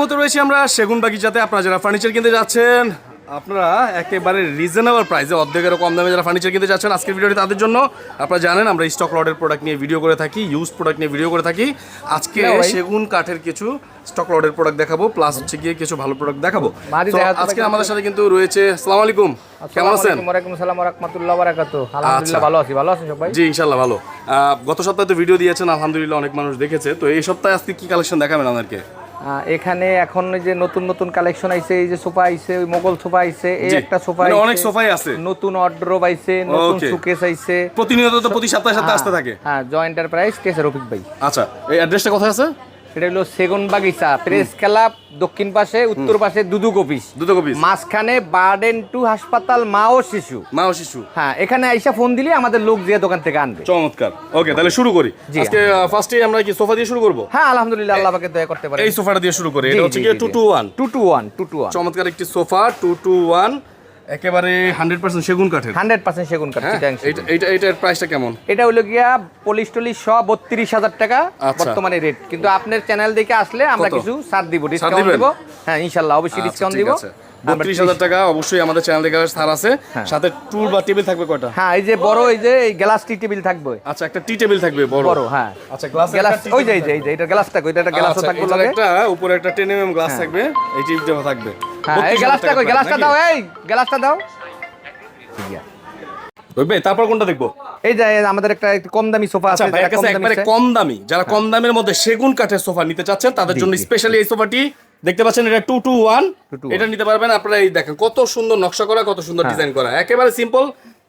মতো রয়েছে আমরা সেগুন বাগিচাতে আপনারা যারা ফার্নিচার কিনতে যাচ্ছেন আপনারা একেবারে রিজনেবল প্রাইসে অর্ধেকেরও কম দামে যারা ফার্নিচার কিনতে যাচ্ছেন আজকের ভিডিওটি তাদের জন্য। আপনারা জানেন আমরা স্টক লটের প্রোডাক্ট নিয়ে ভিডিও করে থাকি ইউজ প্রোডাক্ট নিয়ে ভিডিও করে থাকি। আজকে সেগুন কাঠের কিছু স্টক লটের প্রোডাক্ট দেখাবো প্লাস হচ্ছে গিয়ে কিছু ভালো প্রোডাক্ট দেখাবো। আজকে আমাদের সাথে কিন্তু রয়েছে আসসালামু আলাইকুম কেমন আছেন? ওয়ালাইকুম সালাম রাহমাতুল্লাহ বারাকাতু আলহামদুলিল্লাহ ভালো আছি ভালো আছেন সবাই জি ইনশাল্লাহ ভালো। গত সপ্তাহে তো ভিডিও দিয়েছেন আলহামদুলিল্লাহ অনেক মানুষ দেখেছে। তো এই সপ্তাহে আজকে কি কালেকশন দেখাবেন আমাদেরকে? এখানে এখন যে নতুন নতুন কালেকশন আইছে এই যে সোফা আইছে ওই মোগল সোফা আইছে এই একটা সোফা মানে আইছে, অনেক সোফাই আছে। নতুন অর্ডারও আইছে নতুন. সুকেস আইছে। প্রতিনিয়ত তো প্রতি সপ্তাহে সপ্তাহে আসতে থাকে। হ্যাঁ জয় এন্টারপ্রাইজ কেসে রফিক ভাই আচ্ছা এই অ্যাড্রেসটা কোথায় আছে? এটা হলো সেগুন বাগিচা। প্রেস ক্লাব দক্ষিণ পাশে উত্তর পাশে দুদু অফিস। দুটো কপি মাঝখানে বার্ডেন টু হাসপাতাল মা ও শিশু। মা ও শিশু। হ্যাঁ এখানে আইসা ফোন দিলে আমাদের লোক যে দোকান থেকে আনবে। চমৎকার। ওকে তাহলে শুরু করি। আজকে ফার্স্টে আমরা কি সোফা দিয়ে শুরু করব? হ্যাঁ আলহামদুলিল্লাহ আল্লাহ পাকে দয়া করতে পারে এই সোফাটা দিয়ে শুরু করি। এটা হচ্ছে কি জি, টু জি। Two one two two one two two one চমৎকার একটি সোফা টু টু ওয়ান একেবারে হান্ড্রেড পার্সেন্ট সেগুন কাঠের। হান্ড্রেড পার্সেন্ট সেগুন কাঠ হ্যাঁ সেগুন। এইটা- এইটা প্রাইসটা কেমন? এটা হলো গিয়া পলিশ টলিশ সহ বত্রিশ হাজার টাকা আচ্ছা। বর্তমানে রেট কিন্তু আপনার চ্যানেল দেখে আসলে আমরা কিছু ছাড় দিব ডিসকাউন্ট? দিব। হ্যাঁ ইনশাল্লাহ অবশ্যই আচ্ছা, ডিসকাউন্ট ঠিক দিব। বত্রিশ হাজার টাকা অবশ্যই আমাদের চ্যানেল দেখে ছাড় আছে। হ্যাঁ। সাথে টুল বা টেবিল থাকবে কয়টা? হ্যাঁ এই যে বড় এই যে এই গ্লাস টি টেবিল থাকবে। আচ্ছা একটা টি টেবিল থাকবে বড়। বড় হ্যাঁ। আচ্ছা গ্লাস গ্লাস ওই যে এই যে এটা গ্লাসটা কই এটা একটা গ্লাসও আচ্ছা, থাকবে এটার একটা উপরে একটা 10 mm গ্লাস থাকবে এই টিপটা থাকবে। হ্যাঁ এই গ্লাসটা কই? গ্লাসটা দাও এই গ্লাসটা দাও। ঠিক আছে। ওই ভাই, তারপর কোনটা দেখব? এই যে আমাদের একটা কম দামি সোফা আচ্ছা আছে ভাইয়ের কাছে একবারে কম দামি যারা কম দামের মধ্যে সেগুন কাঠের সোফা নিতে চাচ্ছেন তাদের জন্য স্পেশালি এই সোফাটি দেখতে পাচ্ছেন এটা টু টু ওয়ান এটা নিতে পারবেন আপনারা এই দেখেন কত সুন্দর নকশা করা কত সুন্দর হ্যাঁ। ডিজাইন করা একেবারে সিম্পল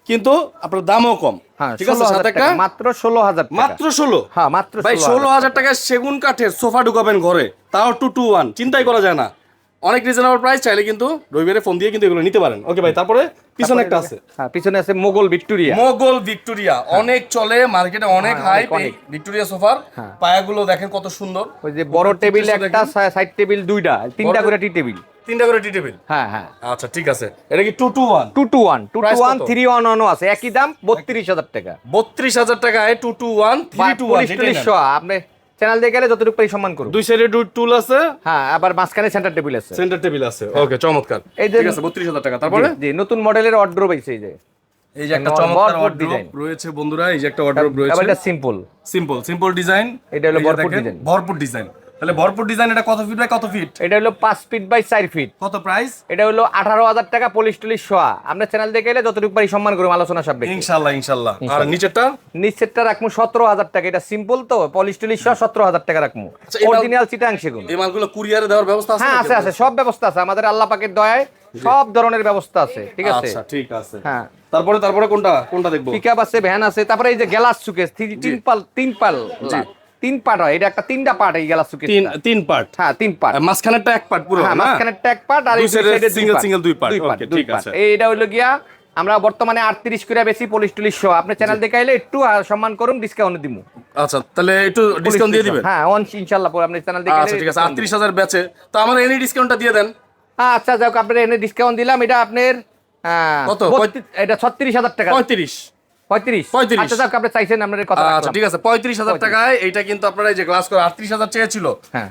কিন্তু আপনার দামও কম। হ্যাঁ ঠিক আছে সাথে একটা মাত্র ষোলো হাজার মাত্র ষোলো? হ্যাঁ মাত্র ভাই ষোলো হাজার টাকায় সেগুন কাঠের সোফা ঢুকাবেন ঘরে তাও টু টু ওয়ান চিন্তাই করা যায় না। অনেক রিজনেবল প্রাইস চাইলে কিন্তু রবিবারে ফোন দিয়ে কিন্তু এগুলো নিতে পারেন। ওকে ভাই তারপরে পিছনে একটা আছে। হ্যাঁ পিছনে আছে মোগল ভিক্টোরিয়া। মোগল ভিক্টোরিয়া অনেক চলে মার্কেটে অনেক হ্যাঁ, হাই অনেক। ভিক্টোরিয়া সোফার হ্যাঁ। পায়াগুলো দেখেন কত সুন্দর। ওই যে বড় টেবিল একটা সাইড টেবিল দুইটা তিনটা করে টি টেবিল। তিনটা করে টি টেবিল? হ্যাঁ হ্যাঁ। আচ্ছা ঠিক আছে। এটা কি two two one two two one two two Price one কত? থ্রি ওয়ান ওয়ানও আছে। একই দাম বত্রিশ হাজার টাকা। বত্রিশ হাজার টাকায় two two one three two one polish টলিশ সহ আপনি চ্যানেল দিয়ে গেলে যতটুকু পারি সম্মান করুন দুই সাইডে দুই টুল আছে। হ্যাঁ আবার মাঝখানে সেন্টার টেবিল আছে। সেন্টার টেবিল আছে। ওকে চমৎকার। এই যে- ঠিক আছে বত্রিশ হাজার টাকা। তারপরে? জি, নতুন মডেলের অর্ডার পাইছে এই যে। এই যে একটা চমৎকার ডিজাইন রয়েছে বন্ধুরা এই যে একটা অর্ডার রয়েছে এটা সিম্পল সিম্পল সিম্পল ডিজাইন এটা হলো ভরপুর ডিজাইন ভরপুর ডিজাইন তাহলে ভরপুর ডিজাইন এটা কত ফিট বাই কত ফিট এটা হলো পাঁচ ফিট বাই চার ফিট কত প্রাইস এটা হলো আঠারো হাজার টাকা পলিশ টলিশ সোয়া আপনার চ্যানেল দেখে গেলে যতটুকু পারি সম্মান করুন আলোচনা সব ইনশাআল্লাহ ইনশাআল্লাহ আর নিচেরটা? নিচেরটা রাখব সতেরো হাজার টাকা। এটা সিম্পল তো পলিশ টলিশ সহ সতেরো হাজার টাকা রাখব আচ্ছা, অরিজিনাল চিটাং সেগুন এই মালগুলো কুরিয়ারে দেওয়ার ব্যবস্থা আছে হ্যাঁ আছে আছে সব ব্যবস্থা আছে। আমাদের আল্লাহ পাকের দয়ায় সব ধরনের ব্যবস্থা আছে ঠিক আছে? আচ্ছা ঠিক আছে। হ্যাঁ। তারপরে তারপরে কোনটা? কোনটা দেখব? পিকআপ আছে ভ্যান আছে তারপরে এই যে গ্যালাস সুকেস তিন পাল তিন পাল তিন পার্ট হয়। এটা একটা তিনটা পার্ট এই গ্যালাস সুকেস তিন তিন পার্ট হ্যাঁ তিন পার্ট মাঝখানেরটা এক পার্ট পুরো হ্যাঁ ট্যাগ পার্ট আর এই সাইডে single single দুই পার্ট দুই ঠিক আছে। এইটা হইল গিয়া আমরা বর্তমানে আটত্রিশ করে বেশি পলিশ টুলিশ সহ আপনার চ্যানেল দেখাইলে একটু সম্মান করুন ডিসকাউন্ট দিব আচ্ছা তাহলে একটু ডিসকাউন্ট দিয়ে দিবেন? হ্যাঁ অন ইনশাআল্লাহ পরে আপনার চ্যানেল দেখাইলে আচ্ছা ঠিক আছে। আটত্রিশ হাজার বেচে। তো আমার এনি ডিসকাউন্টটা দিয়ে দেন। আচ্ছা যাক আপনার এনে ডিসকাউন্ট দিলাম। এটা আপনার কত? এটা ছত্রিশ হাজার টাকা। পঁয়ত্রিশ। পঁয়ত্রিশ। 35 আপনি চাইছেন আপনার কথা আচ্ছা ঠিক আছে পঁয়ত্রিশ হাজার টাকায় এইটা কিন্তু আপনারা এই যে গ্লাস করে আটত্রিশ হাজার চেয়েছিল।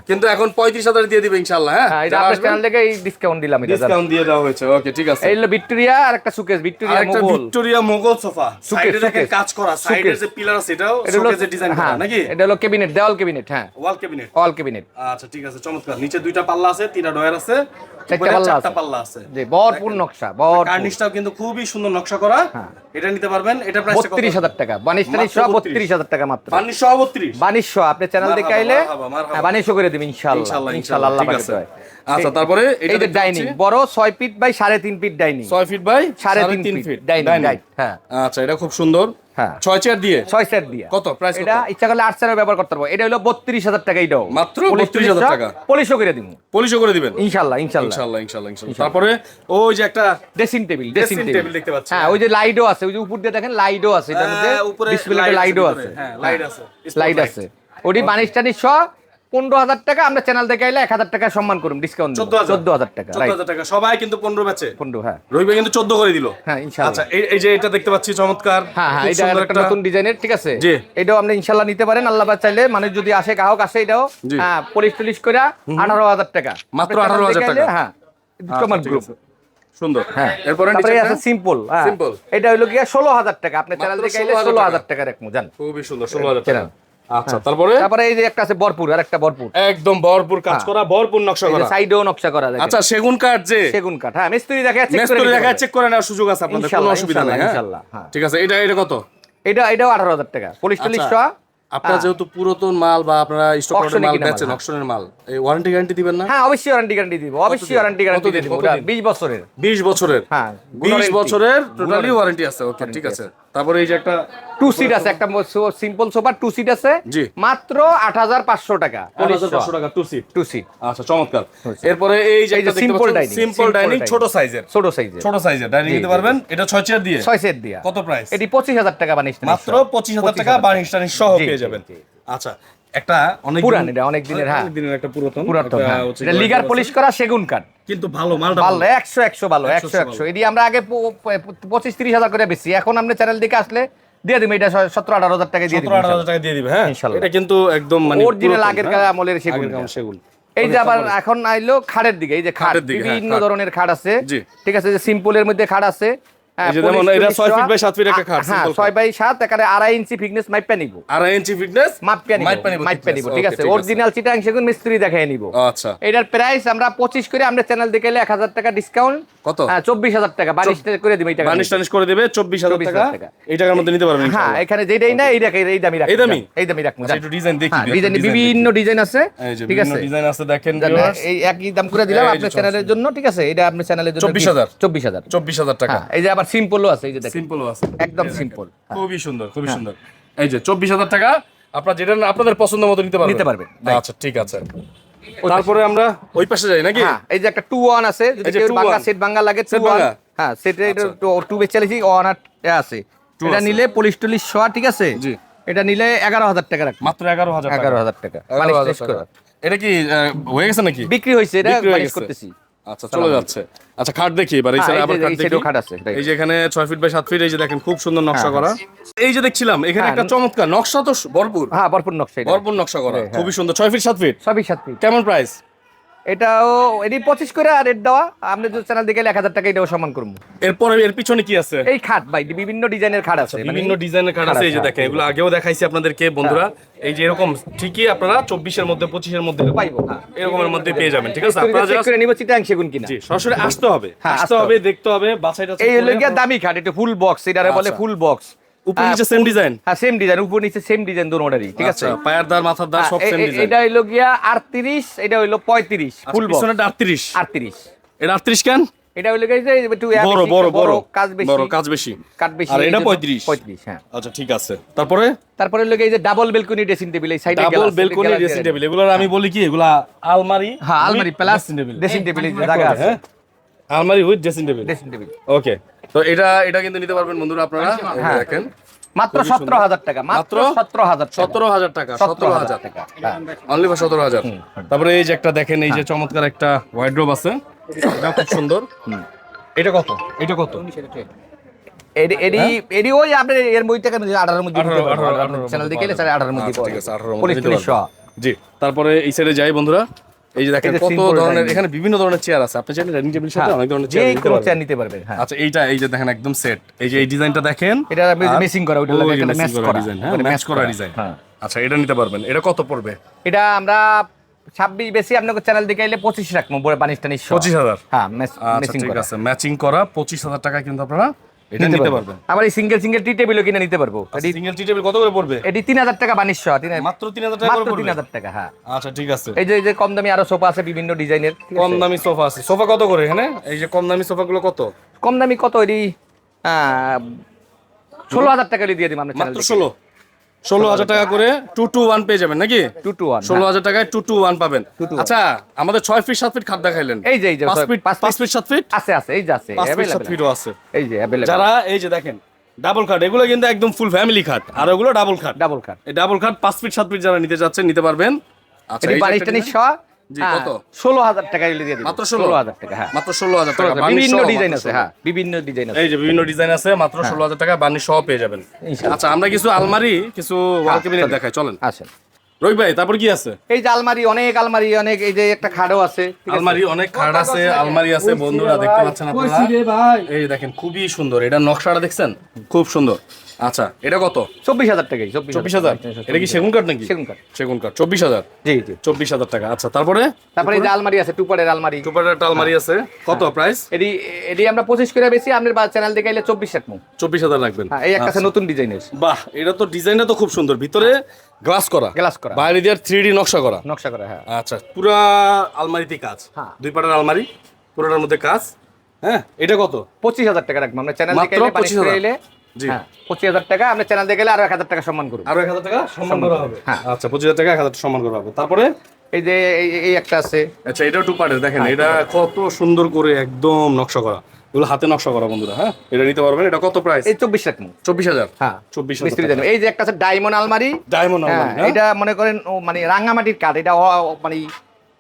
কিন্তু এখন পঁয়ত্রিশ হাজার দিয়ে দিবে ইনশাল্লাহ হ্যাঁ? এটা আপনার চ্যানেল থেকে এই ডিসকাউন্ট দিলাম এটা ডিসকাউন্ট দিয়ে দেওয়া হয়েছে ওকে ঠিক আছে। এই হলো ভিক্টোরিয়া আর একটা showcase Victoria Mughal Victoria Mughal sofa সাইডে দেখেন কাজ করা সাইডের যে পিলার আছে এটাও এটা ডিজাইন করা নাকি? এটা হলো ক্যাবিনেট দেওয়াল ক্যাবিনেট হ্যাঁ। ওয়াল ক্যাবিনেট অল ক্যাবিনেট আচ্ছা ঠিক আছে চমৎকার। নিচে দুইটা পাল্লা আছে তিনটা ডয়ার আছে চারটা পাল্লা আছে। পাল্লা ভরপুর নকশা ভরপুর। কার্নিশটাও কিন্তু খুবই সুন্দর নকশা করা। হ্যাঁ। এটা নিতে পারবেন এটা বত্রিশ হাজার টাকা। বানিশ টানিশ মাত্র সহ বত্রিশ হাজার টাকা মাত্র। বার্নিশ সহ 32 বানিশ সহ আপনি চ্যানেল দেখে আইলে। হ্যাঁ, বানিশও করে দেবেন ইনশাল্লাহ আল্লাহ দয়ায়। আচ্ছা তারপরে এই যে ডাইনিং বড় ছয় ফিট বাই সাড়ে তিন ফিট ডাইনিং ছয় ফিট বাই সাড়ে তিন ফিট ডাইনিং হ্যাঁ। আচ্ছা এটা খুব সুন্দর। হ্যাঁ। ছয় চেয়ার দিয়ে? ছয় সেট দিয়ে। কত? প্রাইস এটা ইচ্ছা করলে আট সেটের ব্যবহার করতে পারব। এটা হলো বত্রিশ হাজার টাকা এটাও মাত্র 32,000 টাকা। পলিশও করে দিব। পলিশও করে দিবেন? ইনশাল্লাহ ইনশাল্লাহ। তারপরে ওই যে একটা ড্রেসিং টেবিল ড্রেসিং টেবিল দেখতে। হ্যাঁ ওই যে লাইটও আছে ওই যে উপর দিয়ে দেখেন লাইটও আছে এটার মধ্যে হ্যাঁ, ডিসপ্লেতে আছে লাইটও ভিতরে। আছে। হ্যাঁ, light আছে। লাইট আছে। ওটি বানিশ টানিশ সহ পনেরো হাজার টাকা আমরা চ্যানেল দেখে আইলে এক হাজার টাকা সম্মান করুন ডিসকাউন্ট চোদ্দ হাজার। চোদ্দ হাজার টাকা চোদ্দ হাজার টাকা সবাই কিন্তু পনেরো ব্যাচে পনেরো হ্যাঁ। রবিবার কিন্তু চোদ্দ করে দিল। হ্যাঁ ইনশাল্লাহ আচ্ছা এই যে এটা দেখতে পাচ্ছি চমৎকার। হ্যাঁ হ্যাঁ এটা একটা নতুন ডিজাইনের ঠিক আছে? জি। এটাও আপনি ইনশাল্লাহ নিতে পারেন আল্লাহ চাইলে। মানে যদি আসে গ্রাহক আসে এটাও হ্যাঁ পলিশ টলিশ করে আঠারো হাজার টাকা। মাত্র আঠারো হাজার টাকা। হ্যাঁ আচ্ছা, কমার গ্রুপ সুন্দর। হ্যাঁ। এরপরে তারপরে আছে সিম্পল। এটা হইল গিয়া ষোলো হাজার টাকা। আপনি চ্যানেল দেখে ষোলো হাজার টাকা। রাখব জান। খুবই সুন্দর ষোলো হাজার টাকা। আচ্ছা তারপরে? তারপরে এই যে একটা আছে ভরপুর আর একটা ভরপুর। একদম ভরপুর কাজ করা ভরপুর নকশা করা। সাইডেও নকশা করা যায় আচ্ছা সেগুন কাঠ যে? সেগুন কাঠ হ্যাঁ মিস্ত্রি দেখে চেক করে মেস্তরি দেখা চেক করে নেওয়ার সুযোগ আছে আপনাদের কোনো অসুবিধা নেই হ্যাঁ? ইনশাল্লাহ, হ্যাঁ। ঠিক আছে এটা এটা কত? এটা এটাও আঠারো হাজার টাকা। পলিশ টলিশ আচ্ছা, সহ আপনারা যেহেতু পুরাতন মাল বা আপনারা স্টক এ মাল বেচেন হ্যাঁ। অকশনের মাল এই ওয়ারেন্টি গ্যারান্টি দিবেন না? হ্যাঁ অবশ্যই ওয়ারেন্টি গ্যারান্টি দিব অবশ্যই ওয়ারেন্টি গ্যারান্টি দিব কতদিন? বিশ বছরের। 20 বছরের? হ্যাঁ, 20 বছরের টোটালি ওয়ারেন্টি আছে ওকে ঠিক আছে। তারপরে এই যে একটা টু সিট আছে একটা সিম্পল সোফা টু সিট আছে। মাত্র আট হাজার পাঁচশো টাকা। পাঁচশো টাকা টু সিট টু সিট আচ্ছা চমৎকার। এরপরে এই যে সিম্পল ডাইনিং সিম্পল ডাইনিং ছোট সাইজের ছোট সাইজের ছোট সাইজের ডাইনিং নিতে পারবেন? এটা ছয় চেয়ার দিয়ে? ছয় চেয়ার দিয়ে। কত প্রাইস এটি পঁচিশ হাজার টাকা বানিস মাত্র 25000 টাকা বানিস টার্নিশ সহ পেয়ে যাবেন। আচ্ছা একটা অনেক পুরান এটা অনেক দিনের হ্যাঁ। দিনের একটা পুরাতন পুরাতন হ্যাঁ। এটা লিগার পলিশ করা সেগুন কাঠ। কিন্তু ভালো মালটা ভালো ভালো। একশো একশো ভালো একশো, একশো একশো এটি আমরা আগে পঁচিশ তিরিশ হাজার করে বেশি এখন আপনি চ্যানেল দিকে আসলে দিয়ে দিবেন। এটা সতেরো আঠারো হাজার টাকা দিয়ে 17 দিবেন 18000 টাকা দিয়ে দিবে হ্যাঁ। এটা কিন্তু একদম মানে অরিজিনাল আগের হ্যাঁ? আমলের সেগুন সেগুন। এই যে আবার এখন আইলো খাড়ের দিকে এই যে খাট হ্যাঁ, বিভিন্ন ধরনের খাট আছে। ঠিক আছে যে সিম্পলের মধ্যে খাট আছে। যেমন এটা 6 ফিট বাই 7 ফিট একটা খাট, হ্যাঁ simple বাই সাত এখানে আড়াই ইঞ্চি ফিটনেস মাইপা নিব। আড়াই ইঞ্চি ফিটনেস মাইপা নিব, মাইপা নিব ঠিক আছে অরিজিনাল চিটাং সেগুন মিস্ত্রি দেখাই নিব। আচ্ছা। এটার প্রাইস আমরা পঁচিশ করে আমরা চ্যানেল দেখে এলে এক হাজার টাকা ডিসকাউন্ট কত? হ্যাঁ চব্বিশ হাজার টাকা বানিশ করে দিবে এই টাকা বার্নিশ টার্নিশ করে দেবে 24000 24,000 টাকা। টাকা। এই টাকার মধ্যে নিতে পারবেন হ্যাঁ এখানে যেটাই না এই দামি এই দামি? এই দামি রাখব একটু ডিজাইন দেখি ডিজাইন বিভিন্ন ডিজাইন আছে ঠিক আছে। ডিজাইন আছে দেখেন এই একই দাম করে দিলাম আপনার চ্যানেলের জন্য ঠিক আছে? এটা আপনার চ্যানেলের জন্য 24,000 চব্বিশ হাজার। 24000 টাকা। হ্যাঁ এই যে আবার সিম্পলও আছে এই যে দেখেন। সিম্পলও আছে। একদম সিম্পল খুবই সুন্দর খুবই সুন্দর। এই যে 24000 টাকা আপনারা যেটা আপনাদের পছন্দ মতো নিতে পারবেন? নিতে পারবেন, আচ্ছা ঠিক আছে। তারপরে আমরা ওই পাশে যাই নাকি? হ্যাঁ এই যে একটা টু ওয়ান আছে যদি কেউ বাংলা সেট বাংলা লাগে টু ওয়ান? হ্যাঁ সেটা এটা টু বেচালিছি ওয়ান আর আছে। এটা নিলে পলিশ টলিশ শোয়া ঠিক আছে? জি। এটা নিলে এগারো হাজার টাকা রাখবে। মাত্র 11000 টাকা। এগারো হাজার টাকা। 11,000 মালিশ টেস্ট টাকা। করা। এটা কি হয়ে গেছে নাকি? বিক্রি হয়েছে এটা হয়ে। করতেছি। আচ্ছা চলে যাচ্ছে। আচ্ছা খাট দেখি এবার এই হ্যাঁ, সাইডে আবার খাট দেখি। খাট আছে, এই যে এখানে 6 ফিট বাই 7 ফিট এই যে দেখেন খুব সুন্দর নকশা হ্যাঁ, করা। এই যে দেখছিলাম এখানে হ্যাঁ, একটা চমৎকার নকশা তো ভরপুর। হ্যাঁ ভরপুর নকশা ভরপুর নকশা করা হ্যাঁ। খুবই সুন্দর। 6 ফিট 7 ফিট? 6 feet 7 feet. কেমন প্রাইস এটাও এটি পঁচিশ করে আর রেট দেওয়া। আপনি যদি চ্যানেল দেখে এক হাজার টাকা এটাও সমান করব। এরপরে এর পিছনে কি আছে? এই খাট ভাই বিভিন্ন ডিজাইনের খাট আছে। মানে বিভিন্ন ডিজাইনের কার্ড আছে এই যে দেখেন এগুলো আগেও দেখাইছি আপনাদেরকে বন্ধুরা। এই যে এরকম ঠিকই আপনারা 24 এর মধ্যে 25 এর মধ্যে পাইবো, হ্যাঁ। এরকমের মধ্যে পেয়ে যাবেন ঠিক আছে? আপনারা just- করে নিব চিটাং সেগুন কিনা। সরাসরি আসতে হবে হ্যাঁ, আসতে হবে দেখতে হবে বাছাইটা এই হলো দামি খাট এটা ফুল বক্স এটারে বলে আচ্ছা। ফুল বক্স উপরে নিচে সেম ডিজাইন হ্যাঁ সেম ডিজাইন উপর নিচে সেম ডিজাইন ঠিক আছে? আচ্ছা পায়ের দার মাথার দার সব হ্যাঁ, সেম ডিজাইন এটা হইল গিয়া আটত্রিশ এটা হইল পঁয়ত্রিশ ফুল বক্স 38 এটা 38 কেন? এটা হইল গিয়া যে একটু বড় বড় বড় কাজ বেশি। বড় কাজ বেশি। কাট বেশি আর এটা জন্য 35 হ্যাঁ। আচ্ছা ঠিক আছে। তারপরে? তারপরে হইল ডাবল বেলকনি ড্রেসিং টেবিল এই সাইডে ডাবল বেলকনি ড্রেসিং টেবিল আমি বলি কি? এগুলা আলমারি হ্যাঁ আলমারি প্লাস। ড্রেসিং টেবিল জায়গা আছে। আলমারি with dressing table dressing table okay তো এটা এটা কিন্তু নিতে পারবেন বন্ধুরা আপনারা। হ্যাঁ। দেখেন। মাত্র সতেরো হাজার টাকা মাত্র সতেরো হাজার সতেরো হাজার টাকা সতেরো হাজার টাকা। হ্যাঁ। অনলি ফর সতেরো হাজার। তারপরে এই যে একটা দেখেন এই যে চমৎকার একটা ওয়াইড্রোব আছে। এটা খুব সুন্দর। এটা কত? এটা কত? এডি এডি এডি ওই আপনার এর মধ্যে টাকা আঠারোর মধ্যে হ্যাঁ? চ্যানেল দেখে আঠারোর মধ্যে আচ্ছা। জি তারপরে এই সাইডে যাই বন্ধুরা। এই যে দেখেন কত ধরনের এখানে বিভিন্ন ধরনের চেয়ার আছে। আপনি চাইলে ডাইনিং টেবিল সাথে অনেক ধরনের চেয়ার নিতে পারবেন। চেয়ার নিতে পারবেন হ্যাঁ। আচ্ছা এইটা এই যে দেখেন একদম সেট এই যে এই ডিজাইনটা দেখেন। এটা মেসিং করা ওইটা লাগে একটা ম্যাচ করা ডিজাইন হ্যাঁ ম্যাচ করা ডিজাইন হ্যাঁ। আচ্ছা এটা নিতে পারবেন। এটা কত পড়বে? এটা আমরা ছাব্বিশ বেশি আপনাকে চ্যানেল দেখে এলে পঁচিশ রাখব পানিশ টানিশ পঁচিশ হাজার। হ্যাঁ আচ্ছা করা। আছে ম্যাচিং করা পঁচিশ হাজার টাকা কিন্তু আপনারা এটা নিতে নিতে পারবেন পারবেন আবার এই সিঙ্গেল সিঙ্গেল টি টেবিলও কিনে নিতে পারব। এটি সিঙ্গেল টি টেবিল কত করে পড়বে? এটি তিন হাজার টাকা বানিশ মাত্র তিন হাজার টাকা করে পড়বে? হাজার টাকা হ্যাঁ। আচ্ছা ঠিক আছে। এই যে এই যে কম দামি আরও সোফা আছে বিভিন্ন ডিজাইনের কম দামি সোফা আছে। সোফা কত করে হ্যাঁ এই যে কম দামি সোফা গুলো কত? কম দামি কত এটি? ষোলো হাজার টাকা দিয়ে দিলাম মাত্র ষোলো? ষোলো হাজার টাকা করে টু টু ওয়ান পেয়ে যাবেন নাকি? টু টু ওয়ান ষোলো হাজার টাকায় টু টু ওয়ান পাবেন। আচ্ছা আমাদের ছয় ফিট সাত ফিট খাট দেখাইলেন। এই যে এই যে পাঁচ ফিট পাঁচ ফিট সাত ফিট আছে আছে এই যে আছে পাঁচ ফিট সাত ফিটও আছে। এই যে যারা এই যে দেখেন ডাবল খাট এগুলো কিন্তু একদম ফুল ফ্যামিলি খাট আর ওগুলো ডাবল খাট। ডাবল খাট। এই ডাবল খাট পাঁচ ফিট সাত ফিট যারা নিতে যাচ্ছেন নিতে পারবেন। আচ্ছা, এই বাড়িটা বানিশ হ্যাঁ, কত? ষোলো হাজার টাকা দিয়ে মাত্র ষোলো? হাজার টাকা হ্যাঁ। মাত্র ষোলো হাজার টাকা বিভিন্ন ডিজাইন আছে হ্যাঁ বিভিন্ন ডিজাইন আছে। এই যে বিভিন্ন ডিজাইন আছে মাত্র ষোলো হাজার টাকা বার্নিশ সহ পেয়ে যাবেন। আচ্ছা আমরা কিছু আলমারি কিছু ওয়াল ক্যাবিনেট দেখাই চলেন। আসেন। ভাই তারপর কি আছে? এই যে আলমারি অনেক আলমারি অনেক এই যে একটা খাটও আছে আলমারি অনেক খাট আছে আলমারি আছে বন্ধুরা দেখতে পাচ্ছেন আপনারা। এই দেখেন খুবই সুন্দর এটা নকশাটা দেখছেন? খুব সুন্দর। আচ্ছা এটা কত? চব্বিশ হাজার টাকাই চব্বিশ হাজার এটা কি সেগুন কাঠ নাকি? সেগুন কাঠ। সেগুন কাঠ চব্বিশ হাজার? জি জি। চব্বিশ হাজার টাকা। আচ্ছা তারপরে? তারপরে এই যে আলমারি আছে টুপারের আলমারি। টুপারের একটা আলমারি আছে। কত প্রাইস এটি এটি আমরা পঁচিশ করে বেশি আপনার চ্যানেল দেখে এলে চব্বিশ রাখব চব্বিশ হাজার রাখবেন। হ্যাঁ এই একটা আছে নতুন ডিজাইনের বাহ এটা তো ডিজাইনটা তো খুব সুন্দর। ভিতরে গ্লাস করা। গ্লাস করা। বাইরে দিয়ে থ্রি ডি নকশা করা। নকশা করা হ্যাঁ। আচ্ছা পুরা আলমারিতে কাজ। হ্যাঁ। দুই পাটের আলমারি পুরোটার মধ্যে কাজ। হ্যাঁ এটা কত? পঁচিশ হাজার টাকা রাখব। আমরা চ্যানেল দেখে এলে বানিশ 25,000 করে এলে জি। হ্যাঁ পঁচিশ হাজার টাকা আমরা চ্যানেল আরও এক হাজার টাকা সম্মান করব। আরও এক হাজার টাকা সম্মান করা হবে। হ্যাঁ। আচ্ছা পঁচিশ হাজার টাকা এক হাজার সম্মান করা হবে। তারপরে? এই যে এই- এই একটা আছে। আচ্ছা এটাও টু পার্টের দেখেন হ্যাঁ, এটা কত সুন্দর করে একদম নকশা করা। এগুলো হাতে নকশা করা বন্ধুরা হ্যাঁ? এটা নিতে পারবেন এটা কত প্রাইস এই চব্বিশ রাখব চব্বিশ হাজার? হ্যাঁ চব্বিশ মিস্ত্রি এই যে একটা আছে ডায়মন্ড আলমারি। ডায়মন্ড এটা মনে করেন মানে রাঙ্গামাটির কাঠ এটা মানে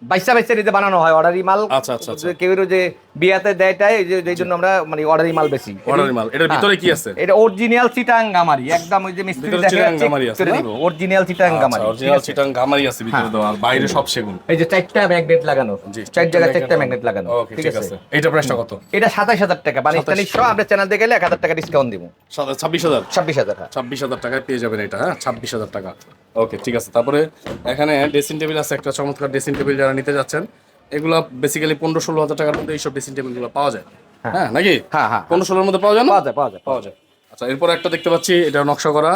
বাইসা বাইসা বানানো হয় অর্ডারি মাল। আচ্ছা, আচ্ছা, আচ্ছা। কেউ যে বিয়াতে দেয় টায় এই জন্য আমরা মানে অর্ডারি মাল বেশি অর্ডারি মাল। এটার ভিতরে কি আছে? এটা অরিজিনাল চিটাং গামারি। একদম ওই যে মিস্ত্রি গামারি আছে অরিজিনাল চিটাং গামারি। অরিজিনাল চিটাং গামারি আছে ভিতরে আর বাইরে সব সেগুন। এই যে চারটা ম্যাগনেট লাগানো। চার জায়গায় চারটা ম্যাগনেট লাগানো। ঠিক আছে? এইটা প্রাইসটা কত? এটা সাতাশ হাজার টাকা। বানিশ টানিশ সহ আমরা চ্যানেল দেখে গেলে এক হাজার টাকা ডিসকাউন্ট দিব। ছাব্বিশ হাজার? ছাব্বিশ হাজার হ্যাঁ। ছাব্বিশ হাজার টাকায় পেয়ে যাবেন এটা হ্যাঁ? ছাব্বিশ হাজার টাকা। ওকে ঠিক আছে। তারপরে এখানে ড্রেসিং টেবিল আছে একটা চমৎকার ড্রেসিং টেবিল যারা নিতে যাচ্ছেন এগুলো বেসিক্যালি পনেরো ষোলো হাজার টাকার মধ্যে এইসব ড্রেসিং টেবিলগুলো পাওয়া যায়। হ্যাঁ। নাকি? হ্যাঁ, হ্যাঁ। পনেরো ষোলোর মধ্যে পাওয়া যায় না? পাওয়া যায় পাওয়া যায় পাওয়া যায়। আচ্ছা এরপর একটা দেখতে পাচ্ছি এটা নকশা করা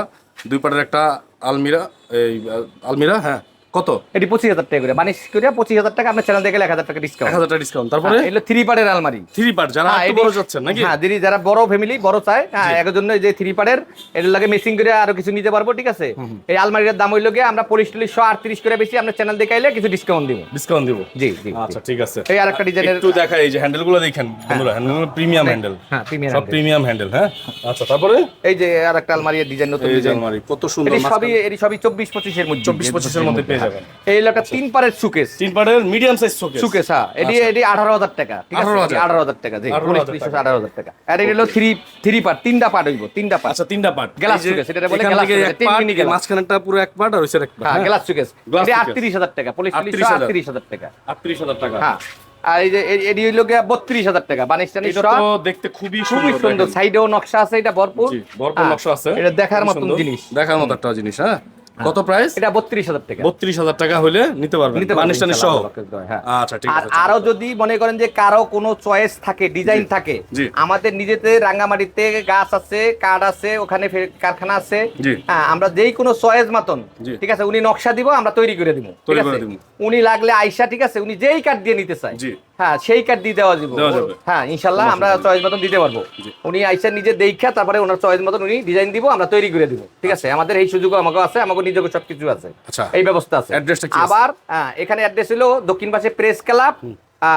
দুই পাটের একটা আলমিরা এই আলমিরা হ্যাঁ কত? এটি পঁচিশ হাজার টাকা করে। বানিশ করে পঁচিশ হাজার টাকা আপনার চ্যানেল দেখে এক হাজার টাকা এক ডিসকাউন্ট হাজার টাকা ডিসকাউন্ট তারপরে? এগুলো থ্রি পার্টের আলমারি। থ্রি পার্ট যারা হ্যাঁ, একটু বড় যাচ্ছেন নাকি? হ্যাঁ দিদি যারা বড় ফ্যামিলি বড় চায় হ্যাঁ এর জন্য যে থ্রি পার্টের এটার লাগে মেসিং করে আরও কিছু নিতে পারব ঠিক আছে? এই আলমারির দাম হইল গিয়ে আমরা পলিশ টলিশ শো আটত্রিশ করে বেশি আমরা চ্যানেল দেখে আইলে কিছু ডিসকাউন্ট দিব। ডিসকাউন্ট দিব? জি জি আচ্ছা ঠিক আছে। এই আরেকটা ডিজাইনের একটু দেখাই এই যে হ্যান্ডেলগুলো দেখেন বন্ধুরা হ্যান্ডেল প্রিমিয়াম হ্যান্ডেল হ্যাঁ প্রিমিয়ার সব প্রিমিয়াম হ্যান্ডেল হ্যাঁ? আচ্ছা তারপরে? এই যে আর একটা আলমারি ডিজাইন নতুন ডিজাইন আলমারি কত সুন্দর সবই এটি সবই চব্বিশ পঁচিশের মধ্যে। চব্বিশ পঁচিশের মধ্যে পেয়ে যাবেন। এই হলো একটা তিন পারের সুকেস তিন মিডিয়াম সাইজ শোকেস সুকেস হ্যাঁ। এটি এটি আঠারো হাজার টাকা ঠিক আছে? 18,000 আঠারো হাজার টাকা জি 18,000 আঠারো হাজার টাকা। আর এটা হলো থ্রি থ্রি পার্ট তিনটা পার্ট হইব তিনটা পার্ট আচ্ছা তিনটা পার্ট গ্লাস শোকেস, এটারে বলে গ্লাস তিন মিনি গ্লাস। মাঝখানেরটা পুরো এক পার্ট আর ওইসের এক পার্ট হ্যাঁ গ্লাস সুকেস এটা টাকা পলিশ টলিশ 38,000 হাজার। টাকা। হ্যাঁ। আর এই যে এটি হইল গিয়া বত্রিশ হাজার টাকা বানিশ টানিশ এটা দেখতে খুবই খুবই সুন্দর সাইডেও নকশা আছে এটা ভরপুর। ভরপুর হ্যাঁ, নকশা আছে। এটা দেখার মতন জিনিস। দেখার মতো একটা জিনিস হ্যাঁ। কত প্রাইস এটা বত্রিশ হাজার টাকা। বত্রিশ হাজার টাকা হলে নিতে পারবেন। টানিস সহ। হ্যাঁ। আচ্ছা ঠিক আর আছে আরও যদি মনে করেন যে কারও কোনো চয়েস থাকে ডিজাইন থাকে আমাদের নিজেদের রাঙ্গামাটিতে গাছ আছে কাঠ আছে ওখানে কারখানা আছে হ্যাঁ আমরা যেই কোনো চয়েস মতন ঠিক আছে উনি নকশা দিব আমরা তৈরি করে দিব। উনি লাগলে আইসা ঠিক আছে উনি যেই কাঠ দিয়ে নিতে চায়। হ্যাঁ সেই কাঠ দিয়ে দেওয়া যাব। হ্যাঁ ইনশাল্লাহ আমরা চয়েস মতন দিতে পারব। উনি আইসা নিজে দেখা তারপরে ওনার চয়েস মতন উনি ডিজাইন দিব আমরা তৈরি করে দিব। ঠিক আছে? আমাদের এই সুযোগ আমাকে আছে আমাকে নিজেকে সবকিছু আছে। আচ্ছা। এই ব্যবস্থা আছে? আবার হ্যাঁ, এখানে অ্যাড্রেস হলো দক্ষিণ পাশে প্রেস ক্লাব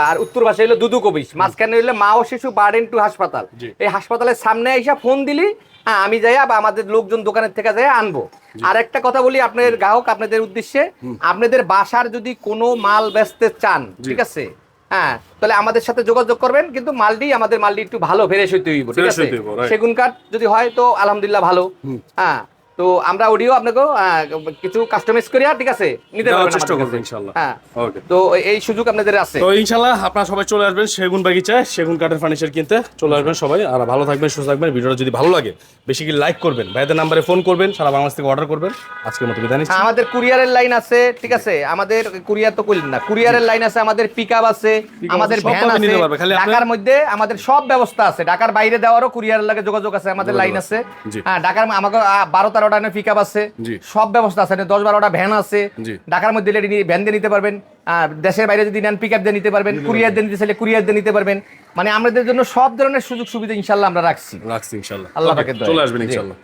আর উত্তর পাশে হলো দুদু কবিস মাঝখানে হলো মা ও শিশু বার্ডেন টু হাসপাতাল এই হাসপাতালের সামনে এসে ফোন দিলি হ্যাঁ আমি যাই বা আমাদের লোকজন দোকানের থেকে যাই আনব। আর একটা কথা বলি আপনাদের গ্রাহক আপনাদের উদ্দেশ্যে। আপনাদের বাসার যদি কোনো মাল বেচতে চান ঠিক আছে? হ্যাঁ তাহলে আমাদের সাথে যোগাযোগ করবেন কিন্তু মালডি আমাদের মালডি একটু ভালো ফ্রেশ হইতে হইব ঠিক আছে. সেগুন কাঠ যদি হয় তো আলহামদুলিল্লাহ ভালো। হ্যাঁ তো আমরা অডিও আপনাকে কিছু কাস্টমাইজ করি ঠিক আছে? নিতে পারবেন চেষ্টা করব ইনশাআল্লাহ। হ্যাঁ। ওকে তো এই সুযোগ আপনাদের আছে। তো ইনশাআল্লাহ আপনারা সবাই চলে আসবেন সেগুন বাগিচায় সেগুন কাঠের ফার্নিচার কিনতে। চলে আসবেন সবাই। আর ভালো থাকবেন সুস্থ থাকবেন। ভিডিওটা যদি ভালো লাগে বেশি করে লাইক করবেন। ভাইদের নম্বরে ফোন করবেন সারা বাংলাদেশ থেকে অর্ডার করবেন। আজকের মতো বিদায় নিচ্ছি। হ্যাঁ, আমাদের কুরিয়ারের লাইন আছে ঠিক আছে? আমাদের কুরিয়ার তো কইলেন না। কুরিয়ারের লাইন আছে আমাদের পিকআপ আছে আমাদের ভ্যান আছে। ঢাকার মধ্যে আমাদের সব ব্যবস্থা আছে। ঢাকার বাইরে দেওয়ারও কুরিয়ারের লাগে যোগাযোগ আছে আমাদের লাইন আছে। হ্যাঁ ঢাকার আমাকে 12 বারোটা পিক আপ আছে। সব ব্যবস্থা আছে দশ বারোটা ভ্যান আছে। ঢাকার মধ্যে ভ্যান দিয়ে নিতে পারবেন দেশের বাইরে যদি নেন পিক আপ দিয়ে নিতে পারবেন কুরিয়ার দিয়ে নিতে চাইলে কুরিয়ার দিয়ে নিতে পারবেন। মানে আমাদের জন্য সব ধরনের সুযোগ সুবিধা ইনশাল্লাহ আমরা রাখছি। রাখছি ইনশাল্লাহ। আল্লাহ চলে আসবেন ইনশাল্লাহ।